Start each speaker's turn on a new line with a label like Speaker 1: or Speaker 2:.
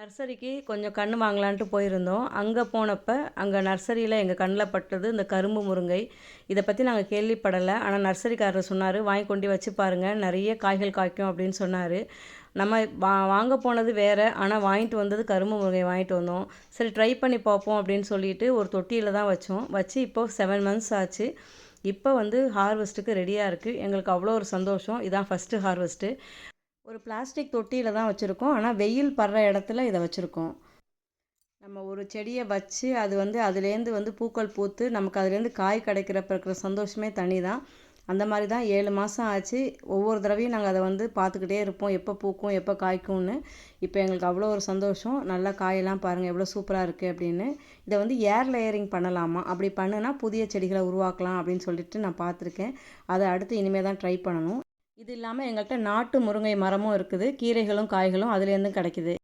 Speaker 1: நர்சரிக்கு கொஞ்சம் கன்று வாங்கலான்ட்டு போயிருந்தோம். அங்கே போனப்போ அங்கே நர்சரியில் எங்கள் கண்ணில் பட்டது இந்த கரும்பு முருங்கை. இதை பற்றி நாங்கள் கேள்விப்படலை. ஆனால் நர்சரிக்காரர் சொன்னார் வாங்கி கொண்டு வச்சு பாருங்கள் நிறைய காய்கள் காய்க்கும் அப்படின்னு சொன்னார். நம்ம வா வாங்க போனது வேறு. ஆனால் வாங்கிட்டு வந்தது கரும்பு முருங்கை வாங்கிட்டு வந்தோம். சரி ட்ரை பண்ணி பார்ப்போம் அப்படின்னு சொல்லிட்டு ஒரு தொட்டியில் தான் வச்சோம். வச்சு இப்போது செவன் மந்த்ஸ் ஆச்சு. இப்போ வந்து ஹார்வெஸ்ட்டுக்கு ரெடியாக இருக்குது எங்களுக்கு அவ்வளோ ஒரு சந்தோஷம். இதான் ஃபஸ்ட்டு ஹார்வெஸ்ட்டு ஒரு பிளாஸ்டிக் தொட்டியில் தான் வச்சுருக்கோம். ஆனால் வெயில் படுற இடத்துல இதை வச்சுருக்கோம். நம்ம ஒரு செடியை வச்சு அது வந்து அதுலேருந்து வந்து பூக்கள் பூத்து நமக்கு அதுலேருந்து காய் கிடைக்கிறப்ப இருக்கிற சந்தோஷமே தனி தான். அந்த மாதிரி தான் ஏழு மாதம் ஆச்சு. ஒவ்வொரு தடவையும் நாங்கள் அதை வந்து பார்த்துக்கிட்டே இருப்போம். எப்போ பூக்கும் எப்போ காய்க்கும்னு. இப்போ எங்களுக்கு அவ்வளோ ஒரு சந்தோஷம். நல்லா காயெல்லாம் பாருங்கள் எவ்வளோ சூப்பராக இருக்குது அப்படின்னு. இதை வந்து ஏர் லேயரிங் பண்ணலாமா? அப்படி பண்ணுனா புதிய செடிகளை உருவாக்கலாம் அப்படின்னு சொல்லிட்டு நான் பார்த்துருக்கேன். அதை அடுத்து இனிமேல் தான் ட்ரை பண்ணணும். இது இல்லாமல் எங்கள்கிட்ட நாட்டு முருங்கை மரமும் இருக்குது. கீரைகளும் காய்களும் அதுலேருந்தும் கிடைக்குது.